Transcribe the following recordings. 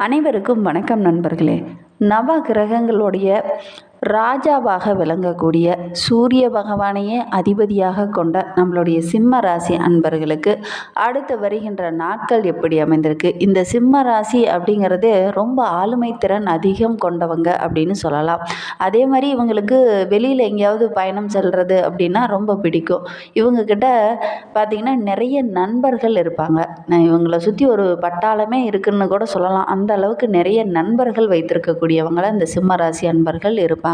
அனைவருக்கும் வணக்கம் நண்பர்களே. நவ கிரகங்களுடைய ராஜாவாக விளங்கக்கூடிய சூரிய பகவானையே அதிபதியாக கொண்ட நம்மளுடைய சிம்ம ராசி அன்பர்களுக்கு அடுத்து வருகின்ற நாட்கள் எப்படி அமைந்திருக்கு? இந்த சிம்ம ராசி அப்படிங்கிறது ரொம்ப ஆளுமை திறன் அதிகம் கொண்டவங்க அப்படின்னு சொல்லலாம். அதே மாதிரி இவங்களுக்கு வெளியில் எங்கேயாவது பயணம் செல்வது அப்படின்னா ரொம்ப பிடிக்கும். இவங்கக்கிட்ட பார்த்திங்கன்னா நிறைய நண்பர்கள் இருப்பாங்க. நான் இவங்களை சுற்றி ஒரு பட்டாளமே இருக்குன்னு கூட சொல்லலாம். அந்த அளவுக்கு நிறைய நண்பர்கள் வைத்திருக்கக்கூடியவங்கள இந்த சிம்ம ராசி அன்பர்கள் இருப்பாங்க.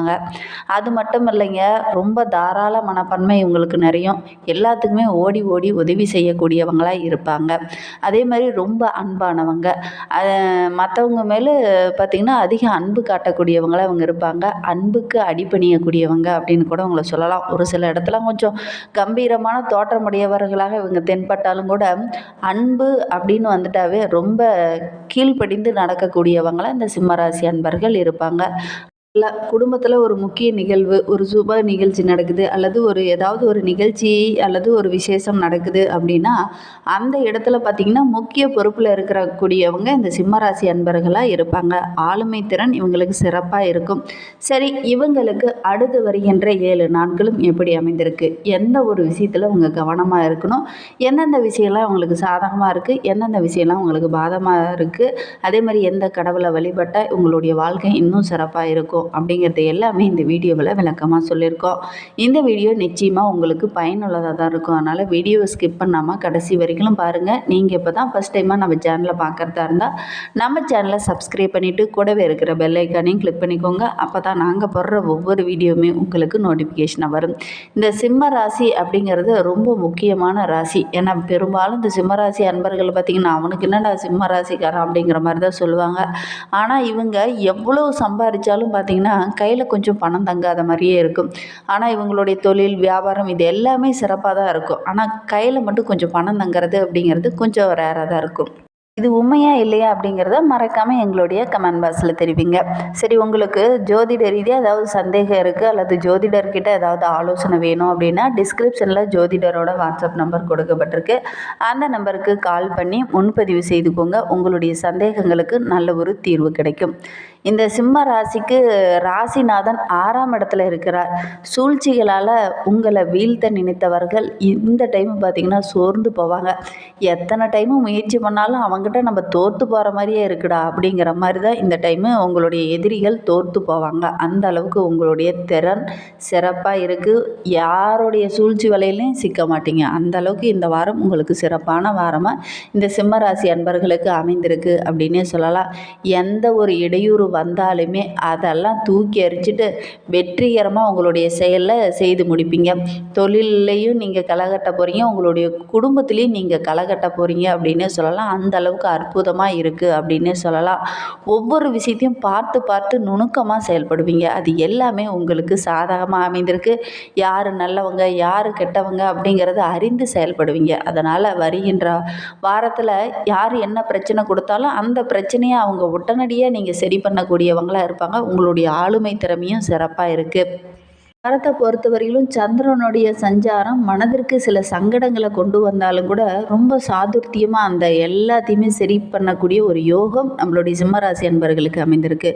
அது மட்டும் இல்லைங்க ரொம்ப தாராள மனப்பான்மை இவங்களுக்கு நிறையும். எல்லாத்துக்குமே ஓடி ஓடி உதவி செய்யக்கூடியவங்களாக இருப்பாங்க. அதே மாதிரி ரொம்ப அன்பானவங்க. மற்றவங்க மேலே பார்த்திங்கன்னா அதிக அன்பு காட்டக்கூடியவங்களாக அவங்க இருப்பாங்க. அன்புக்கு அடிபணியக்கூடியவங்க அப்படின்னு கூட அவங்கள சொல்லலாம். ஒரு சில இடத்துல கொஞ்சம் கம்பீரமான தோற்றமுடையவர்களாக இவங்க தென்பட்டாலும் கூட அன்பு அப்படின்னு வந்துட்டாவே ரொம்ப கீழ்ப்படிந்து நடக்கக்கூடியவங்களாக இந்த சிம்மராசி அன்பர்கள் இருப்பாங்க. குடும்பத்தில் ஒரு முக்கிய நிகழ்வு ஒரு சுப நிகழ்ச்சி நடக்குது அல்லது ஒரு ஏதாவது ஒரு நிகழ்ச்சி அல்லது ஒரு விசேஷம் நடக்குது அப்படின்னா அந்த இடத்துல பார்த்திங்கன்னா முக்கிய பொறுப்பில் இருக்கக்கூடியவங்க இந்த சிம்மராசி அன்பர்களாக இருப்பாங்க. ஆளுமை திறன் இவங்களுக்கு சிறப்பாக இருக்கும். சரி இவங்களுக்கு அடுத்து வருகின்ற ஏழு நாட்களும் எப்படி அமைந்திருக்கு? எந்த ஒரு விஷயத்தில் அவங்க கவனமாக இருக்கணும்? எந்தெந்த விஷயம்லாம் அவங்களுக்கு சாதகமாக இருக்குது எந்தெந்த விஷயம்லாம் உங்களுக்கு பாதமாக இருக்குது அதே மாதிரி எந்த கடவுளை வழிபட்டால் உங்களுடைய வாழ்க்கை இன்னும் சிறப்பாக இருக்கும்? அப்படிங்கிறது எல்லாமே இந்த வீடியோவில் விளக்கமாக சொல்லியிருக்கோம். இந்த வீடியோ நிச்சயமாக உங்களுக்கு பயனுள்ளதாக தான் இருக்கும். அதனால் வீடியோவை ஸ்கிப் பண்ணாமல் கடைசி வரைக்கும் பாருங்கள் நீங்கள் இப்போ தான் ஃபஸ்ட் டைமாக நம்ம சேனலை பார்க்குறதா இருந்தால் நம்ம சேனலை சப்ஸ்கிரைப் பண்ணிவிட்டு கூடவே இருக்கிற பெல்லைக்கானையும் கிளிக் பண்ணிக்கோங்க. அப்போ தான் நாங்கள் போடுற ஒவ்வொரு வீடியோவுமே உங்களுக்கு நோட்டிஃபிகேஷனாக வரும். இந்த சிம்ம ராசி அப்படிங்கிறது ரொம்ப முக்கியமான ராசி. ஏன்னா பெரும்பாலும் இந்த சிம்மராசி அன்பர்கள் பார்த்திங்கன்னா அவனுக்கு என்னடா சிம்ம ராசிக்காரன் அப்படிங்கிற மாதிரி தான் சொல்லுவாங்க. ஆனால் இவங்க எவ்வளோ சம்பாதிச்சாலும் பார்த்திங்கன்னா கையில் கொஞ்சம் பணம் தங்காத மாதிரியே இருக்கும். ஆனால் இவங்களுடைய தொழில் வியாபாரம் இது எல்லாமே சிறப்பாக தான் இருக்கும். ஆனால் கையில் மட்டும் கொஞ்சம் பணம் தங்குறது அப்படிங்கிறது கொஞ்சம் ரேராக தான் இருக்கும். இது உண்மையா இல்லையா அப்படிங்கிறத மறக்காமல் எங்களுடைய கமெண்ட் பாக்ஸில் தெரிவிங்க. சரி உங்களுக்கு ஜோதிட ரீதியாக ஏதாவது சந்தேகம் இருக்குது அல்லது ஜோதிடர்கிட்ட ஏதாவது ஆலோசனை வேணும் அப்படின்னா டிஸ்கிரிப்ஷனில் ஜோதிடரோட வாட்ஸ்அப் நம்பர் கொடுக்கப்பட்டிருக்கு. அந்த நம்பருக்கு கால் பண்ணி முன்பதிவு செய்துக்கோங்க உங்களுடைய சந்தேகங்களுக்கு நல்ல ஒரு தீர்வு கிடைக்கும். இந்த சிம்ம ராசிக்கு ராசிநாதன் ஆறாம் இடத்துல இருக்கிறார். சூழ்ச்சிகளால் உங்களை வீழ்த்த நினைத்தவர்கள் இந்த டைம் பார்த்திங்கன்னா சோர்ந்து போவாங்க. எத்தனை டைமும் முயற்சி பண்ணாலும் அவங்ககிட்ட நம்ம தோற்று போகிற மாதிரியே இருக்குடா அப்படிங்கிற மாதிரி தான் இந்த டைமு உங்களுடைய எதிரிகள் தோற்று போவாங்க. அந்த அளவுக்கு உங்களுடைய திறன் சிறப்பாக இருக்குது யாருடைய சூழ்ச்சி வலையிலையும் சிக்க மாட்டீங்க. அந்த அளவுக்கு இந்த வாரம் உங்களுக்கு சிறப்பான வாரமாக இந்த சிம்ம ராசி அன்பர்களுக்கு அமைந்திருக்கு அப்படின்னே சொல்லலாம். எந்த ஒரு இடையூறு வந்தாலுமே அதெல்லாம் தூக்கி எறிஞ்சிட்டு வெற்றிகரமாக உங்களுடைய செயலில் செய்து முடிப்பீங்க. தொழிலையும் நீங்கள் களை கட்ட போகிறீங்க உங்களுடைய குடும்பத்துலேயும் நீங்கள் களை கட்ட போகிறீங்க அப்படின்னே சொல்லலாம். அந்த அளவுக்கு அற்புதமாக இருக்குது அப்படின்னே சொல்லலாம். ஒவ்வொரு விஷயத்தையும் பார்த்து பார்த்து நுணுக்கமாக செயல்படுவீங்க. அது எல்லாமே உங்களுக்கு சாதகமாக அமைந்திருக்கு. யார் நல்லவங்க யார் கெட்டவங்க அப்படிங்கிறத அறிந்து செயல்படுவீங்க. அதனால் வருகின்ற வாரத்தில் யார் என்ன பிரச்சனை கொடுத்தாலும் அந்த பிரச்சனையை அவங்க உடனடியாக நீங்கள் சரி பண்ண பண்ணக்கூடியவங்களாக இருப்பாங்க. உங்களுடைய ஆளுமை திறமையும் சிறப்பாக இருக்குது வாரத்தை பொறுத்தவரையிலும் சந்திரனுடைய சஞ்சாரம் மனதிற்கு சில சங்கடங்களை கொண்டு வந்தாலும் கூட ரொம்ப சாதுர்த்தியமாக அந்த எல்லாத்தையுமே சரி பண்ணக்கூடிய ஒரு யோகம் நம்மளுடைய சிம்மராசி அன்பர்களுக்கு அமைந்திருக்கு.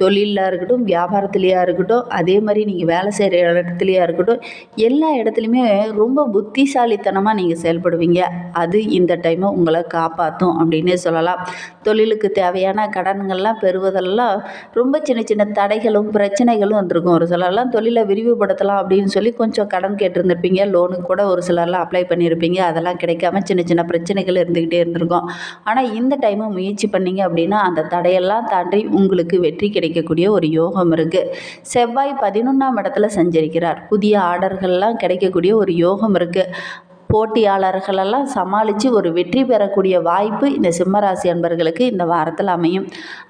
தொழிலாக இருக்கட்டும் வியாபாரத்துலேயா இருக்கட்டும் அதே மாதிரி நீங்கள் வேலை செய்கிற இடத்துலையா இருக்கட்டும் எல்லா இடத்துலையுமே ரொம்ப புத்திசாலித்தனமாக நீங்கள் செயல்படுவீங்க. அது இந்த டைமை உங்களை காப்பாற்றும் அப்படின்னே சொல்லலாம். தொழிலுக்கு தேவையான கடன்கள்லாம் பெறுவதெல்லாம் ரொம்ப சின்ன சின்ன தடைகளும் பிரச்சனைகளும் வந்திருக்கும். ஒரு சொல்லலாம் தொழிலை விரிவுபடுத்தலாம் அப்படின்னு சொல்லி கொஞ்சம் கடன் கேட்டிருந்துருப்பீங்க. லோனுக்கு கூட ஒரு சிலர்லாம் அப்ளை பண்ணியிருப்பீங்க. அதெல்லாம் கிடைக்காம சின்ன சின்ன பிரச்சனைகள் இருந்துக்கிட்டே இருந்திருக்கும். ஆனால் இந்த டைமு முயற்சி பண்ணீங்க அப்படின்னா அந்த தடையெல்லாம் தாண்டி உங்களுக்கு வெற்றி கிடைக்கக்கூடிய ஒரு யோகம் இருக்குது செவ்வாய் பதினொன்றாம் இடத்துல சஞ்சரிக்கிறார். புதிய ஆர்டர்கள்லாம் கிடைக்கக்கூடிய ஒரு யோகம் இருக்குது போட்டியாளர்களெல்லாம் சமாளித்து ஒரு வெற்றி பெறக்கூடிய வாய்ப்பு இந்த சிம்மராசி அன்பர்களுக்கு இந்த வாரத்தில் அமையும்.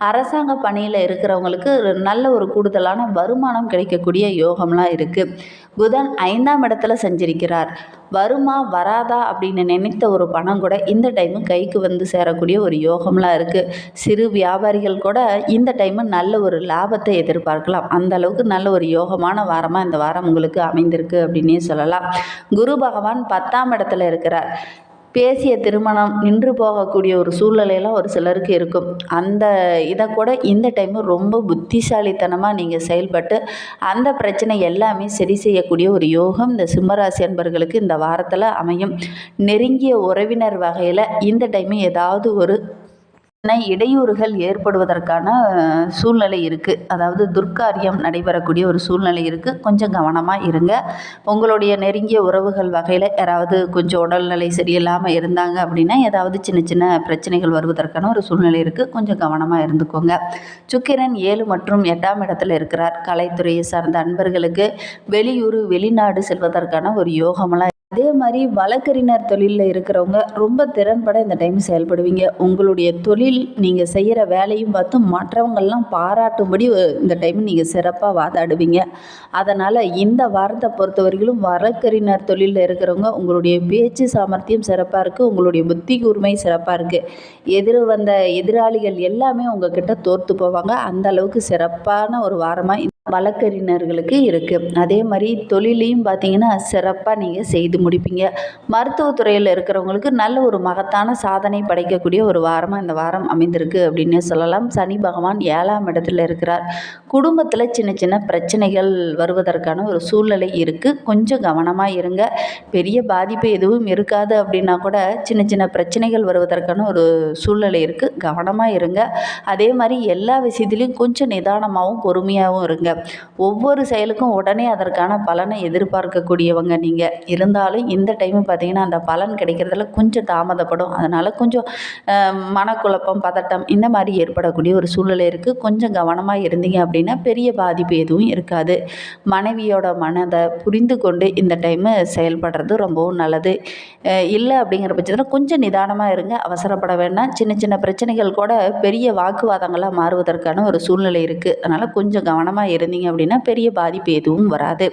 அரசாங்க பணியில் இருக்கிறவங்களுக்கு நல்ல ஒரு கூடுதலான வருமானம் கிடைக்கக்கூடிய யோகம்லாம் இருக்குது புதன் ஐந்தாம் இடத்துல செஞ்சிருக்கிறார். வருமா வராதா அப்படின்னு நினைத்த ஒரு பணம் கூட இந்த டைமு கைக்கு வந்து சேரக்கூடிய ஒரு யோகம்லாம் இருக்குது சிறு வியாபாரிகள் கூட இந்த டைமு நல்ல ஒரு லாபத்தை எதிர்பார்க்கலாம். அந்த அளவுக்கு நல்ல ஒரு யோகமான வாரமாக இந்த வாரம் உங்களுக்கு அமைந்திருக்கு அப்படின்னே சொல்லலாம். குரு பகவான் பத்தாம் இடத்துல இருக்கிறார். பேசிய திருமணம் நின்று போகக்கூடிய ஒரு சூழ்நிலையெல்லாம் ஒரு சிலருக்கு இருக்கும். அந்த இதை கூட இந்த டைமு ரொம்ப புத்திசாலித்தனமாக நீங்கள் செயல்பட்டு அந்த பிரச்சனை எல்லாமே சரி செய்யக்கூடிய ஒரு யோகம் இந்த சிம்மராசி அன்பர்களுக்கு இந்த வாரத்தில் அமையும். நெருங்கிய உறவினர் வகையில் இந்த டைமு ஏதாவது ஒரு இடையூறுகள் ஏற்படுவதற்கான சூழ்நிலை இருக்குது அதாவது துர்க்காரியம் நடைபெறக்கூடிய ஒரு சூழ்நிலை இருக்குது கொஞ்சம் கவனமாக இருங்க. உங்களுடைய நெருங்கிய உறவுகள் வகையில் யாராவது கொஞ்சம் உடல்நிலை சரியில்லாமல் இருந்தாங்க அப்படின்னா ஏதாவது சின்ன சின்ன பிரச்சனைகள் வருவதற்கான ஒரு சூழ்நிலை இருக்குது கொஞ்சம் கவனமாக இருந்துக்கோங்க. சுக்கிரன் ஏழு மற்றும் எட்டாம் இடத்துல இருக்கிறார். கலைத்துறையை சார்ந்த அன்பர்களுக்கு வெளியூர் வெளிநாடு செல்வதற்கான ஒரு யோகமெல்லாம் அதே மாதிரி வழக்கறிஞர் தொழிலில் இருக்கிறவங்க ரொம்ப திறன்பட இந்த டைம் செயல்படுவீங்க. உங்களுடைய தொழில் நீங்கள் செய்கிற வேலையும் பார்த்து மற்றவங்கள்லாம் பாராட்டும்படி இந்த டைம் நீங்கள் சிறப்பாக வாதாடுவீங்க. அதனால் இந்த வாரத்தை பொறுத்தவரையிலும் வழக்கறிஞர் தொழிலில் இருக்கிறவங்க உங்களுடைய பேச்சு சாமர்த்தியம் சிறப்பாக இருக்குது உங்களுடைய புத்தி கூர்மை சிறப்பாக இருக்குது எதிர் வந்த எதிராளிகள் எல்லாமே உங்ககிட்ட தோற்று போவாங்க. அந்த அளவுக்கு சிறப்பான ஒரு வாரமாக வழக்கறிஞர்களுக்கு இருக்குது அதே மாதிரி தொழிலையும் பார்த்தீங்கன்னா சிறப்பாக நீங்கள் செய்து முடிப்பீங்க. மருத்துவத்துறையில் இருக்கிறவங்களுக்கு நல்ல ஒரு மகத்தான சாதனை படைக்கக்கூடிய ஒரு வாரமாக இந்த வாரம் அமைந்திருக்கு அப்படின்னே சொல்லலாம். சனி பகவான் ஏழாம் இடத்துல இருக்கிறார். குடும்பத்தில் சின்ன சின்ன பிரச்சனைகள் வருவதற்கான ஒரு சூழ்நிலை இருக்குது கொஞ்சம் கவனமாக இருங்க. பெரிய பாதிப்பு எதுவும் இருக்காது அப்படின்னா கூட சின்ன சின்ன பிரச்சனைகள் வருவதற்கான ஒரு சூழ்நிலை இருக்குது கவனமாக இருங்க. அதே மாதிரி எல்லா விஷயத்துலையும் கொஞ்சம் நிதானமாகவும் பொறுமையாகவும் இருங்க. ஒவ்வொரு செயலுக்கும் உடனே அதற்கான பலனை எதிர்பார்க்கக்கூடியவங்க நீங்கள் இருந்தாலும் இந்த டைம் பார்த்தீங்கன்னா அந்த பலன் கிடைக்கிறதுல கொஞ்சம் தாமதப்படும். அதனால் கொஞ்சம் மனக்குழப்பம் பதட்டம் இந்த மாதிரி ஏற்படக்கூடிய ஒரு சூழ்நிலை இருக்குது கொஞ்சம் கவனமாக இருந்தீங்க அப்படின்னா பெரிய பாதிப்பு எதுவும் இருக்காது. மனைவியோட மனதை புரிந்து கொண்டு இந்த டைமு செயல்படுறது ரொம்பவும் நல்லது. இல்லை அப்படிங்கிற பட்சத்தில் கொஞ்சம் நிதானமாக இருங்க. அவசரப்பட வேண்டாம். சின்ன சின்ன பிரச்சனைகள் கூட பெரிய வாக்குவாதங்களாக மாறுவதற்கான ஒரு சூழ்நிலை இருக்குது அதனால் கொஞ்சம் கவனமாக இருந்தீங்க அப்படின்னா பெரிய பாதிப்பு எதுவும் வராது.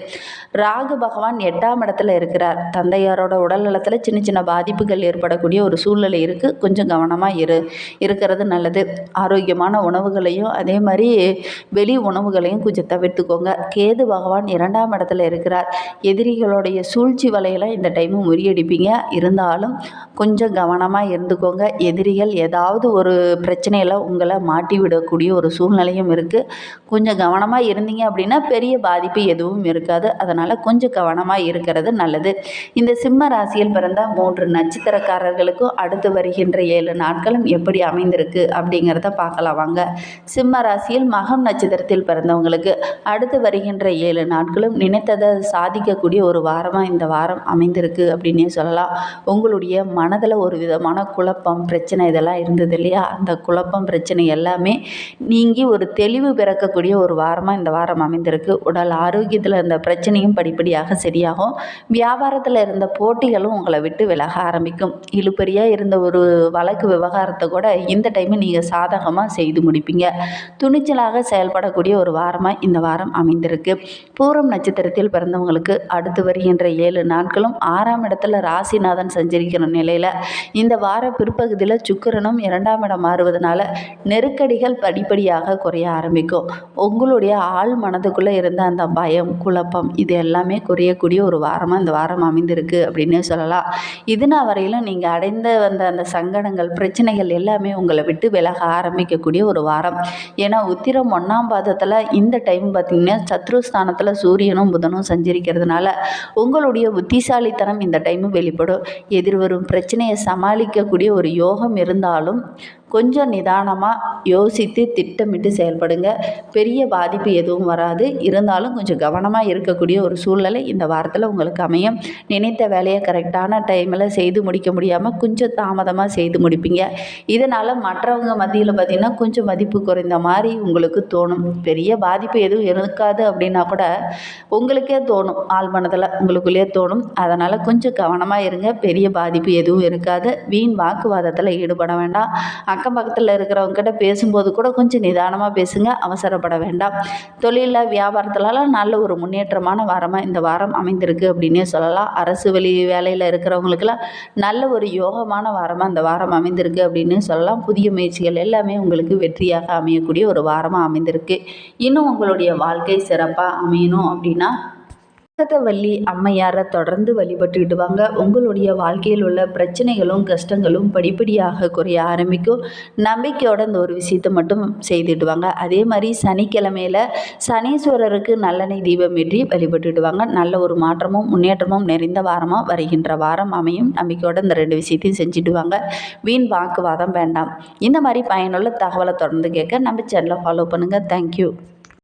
ராகு பகவான் எட்டாம் இடத்துல இருக்கிறார். தந்தையாரோட உடல் நலத்தில் சின்ன சின்ன பாதிப்புகள் ஏற்படக்கூடிய ஒரு சூழ்நிலை இருக்குது கொஞ்சம் கவனமாக இரு. இருக்கிறது நல்லது. ஆரோக்கியமான உணவுகளையும் அதே மாதிரி வெளி உணவுகளையும் கொஞ்சம் தவிர்த்துக்கோங்க. கேது பகவான் இரண்டாம் இடத்துல இருக்கிறார். எதிரிகளுடைய சூழ்ச்சி வலையெல்லாம் இந்த டைமு முறியடிப்பீங்க. இருந்தாலும் கொஞ்சம் கவனமாக இருந்துக்கோங்க. எதிரிகள் ஏதாவது ஒரு பிரச்சனையில் உங்களை மாட்டி விடக்கூடிய ஒரு சூழ்நிலையும் இருக்குது கொஞ்சம் கவனமாக இருந்தீங்க அப்படின்னா பெரிய பாதிப்பு எதுவும் இருக்காது. அதனால் கொஞ்சம் கவனமாக இருக்கிறது நல்லது. இந்த சிம்ம ராசியில் பிறந்த மூன்று நட்சத்திரக்காரர்களுக்கும் அடுத்து வருகின்ற ஏழு நாட்களும் எப்படி அமைந்திருக்கு அப்படிங்கிறத பார்க்கலாம் வாங்க. சிம்ம ராசியில் மகம் நட்சத்திரத்தில் பிறந்தவங்களுக்கு அடுத்து வருகின்ற ஏழு நாட்களும் நினைத்ததை சாதிக்கக்கூடிய ஒரு வாரமாக இந்த வாரம் அமைந்திருக்கு அப்படின்னே சொல்லலாம். உங்களுடைய மனதில் ஒரு விதமான குழப்பம் பிரச்சனை இதெல்லாம் இருந்தது இல்லையா? அந்த குழப்பம் பிரச்சனை எல்லாமே நீங்கி ஒரு தெளிவு பிறக்கக்கூடிய ஒரு வாரமாக இந்த வாரம் அமைந்திருக்கு. உடல் ஆரோக்கியத்தில் இருந்த பிரச்சனையும் படிப்படியாக சரியாகும். வியாபாரத்தில் இருந்த போட்டிகளும் உங்களை விட்டு விலக ஆரம்பிக்கும். இழுபறியாக இருந்த ஒரு வழக்கு விவகாரத்தை கூட இந்த டைமு நீங்கள் சாதகமாக செய்து முடிப்பீங்க. துணிச்சலாக செயல்படக்கூடிய ஒரு வாரமாக இந்த வாரம் அமைந்திருக்கு. பூரம் நட்சத்திரத்தில் பிறந்தவங்களுக்கு அடுத்து வருகின்ற ஏழு நாட்களும் ஆறாம் இடத்துல ராசிநாதன் சஞ்சரிக்கிற நிலையில் இந்த வார பிற்பகுதியில் சுக்கிரனும் இரண்டாம் இடம் மாறுவதனால நெருக்கடிகள் படிப்படியாக குறைய ஆரம்பிக்கும். உங்களுடைய ஆள் மனதுக்குள்ளே இருந்த அந்த பயம் குழப்பம் இது எல்லாமே குறையக்கூடிய ஒரு வாரமாக இந்த வாரம் அமைந்திருக்கு அப்படின்னே சொல்லலாம். இதுனா வரையிலும் நீங்கள் அடைந்த வந்த அந்த சங்கடங்கள் பிரச்சனைகள் எல்லாமே உங்களை விட்டு விலக ஆரம்பிக்கக்கூடிய ஒரு வாரம். ஏன்னா உத்திரம் ஒன்றாம் பாதத்தில் இந்த டைம் பார்த்திங்கன்னா சத்ருஸ்தானத்தில் சூரியனும் புதனும் சஞ்சரிக்கிறதுனால உங்களுடைய புத்திசாலித்தனம் இந்த டைமு வெளிப்படும். எதிர்வரும் பிரச்சனையை சமாளிக்கக்கூடிய ஒரு யோகம் இருந்தாலும் கொஞ்சம் நிதானமாக யோசித்து திட்டமிட்டு செயல்படுங்க. பெரிய பாதிப்பு எதுவும் வராது. இருந்தாலும் கொஞ்சம் கவனமாக இருக்கக்கூடிய ஒரு சூழ்நிலை இந்த வாரத்தில் உங்களுக்கு அமையும். நினைத்த வேலையை கரெக்டான டைமில் செய்து முடிக்க முடியாமல் கொஞ்சம் தாமதமாக செய்து முடிப்பீங்க. இதனால் மற்றவங்க மத்தியில் பார்த்திங்கன்னா கொஞ்சம் மதிப்பு குறைந்த மாதிரி உங்களுக்கு தோணும். பெரிய பாதிப்பு எதுவும் இருக்காது அப்படின்னா கூட உங்களுக்கே தோணும். ஆள் மனதில் உங்களுக்குள்ளேயே தோணும். அதனால் கொஞ்சம் கவனமாக இருங்க. பெரிய பாதிப்பு எதுவும் இருக்காது. வீண் வாக்குவாதத்தில் ஈடுபட வேண்டாம். அக்கம் பக்கத்தில் இருக்கிறவங்கக்கிட்ட பேசும்போது கூட கொஞ்சம் நிதானமாக பேசுங்க அவசரப்பட வேண்டாம். தொழிலில் வியாபாரத்துலலாம் நல்ல ஒரு முன்னேற்றமான வாரமாக இந்த வாரம் அமைந்திருக்கு அப்படின்னே சொல்லலாம். அரசு வெளி வேலையில் இருக்கிறவங்களுக்கெல்லாம் நல்ல ஒரு யோகமான வாரமாக இந்த வாரம் அமைந்திருக்கு அப்படின்னு சொல்லலாம். புதிய முயற்சிகள் எல்லாமே உங்களுக்கு வெற்றியாக அமையக்கூடிய ஒரு வாரமாக அமைந்திருக்கு. இன்னும் உங்களுடைய வாழ்க்கை சிறப்பாக அமையணும் அப்படின்னா வள்ளி அம்மையாரை தொடர்ந்து வழிபட்டுக்கிட்டு வாங்க உங்களுடைய வாழ்க்கையில் உள்ள பிரச்சனைகளும் கஷ்டங்களும் படிப்படியாக குறைய ஆரம்பிக்கும். நம்பிக்கையோட இந்த ஒரு விஷயத்தை மட்டும் செய்துட்டு வாங்க அதே மாதிரி சனிக்கிழமையில் சனீஸ்வரருக்கு நல்லெண்ணெய் தீபம் ஏற்றி வழிபட்டுட்டு வாங்க நல்ல ஒரு மாற்றமும் முன்னேற்றமும் நிறைந்த வாரமாக வருகின்ற வாரம் அமையும். நம்பிக்கையோட இந்த ரெண்டு விஷயத்தையும் செஞ்சுட்டு வாங்க வீண் வாக்குவாதம் வேண்டாம். இந்த மாதிரி பயனுள்ள தகவலை தொடர்ந்து கேட்க நம்ம சேனலை ஃபாலோ பண்ணுங்கள் தேங்க்யூ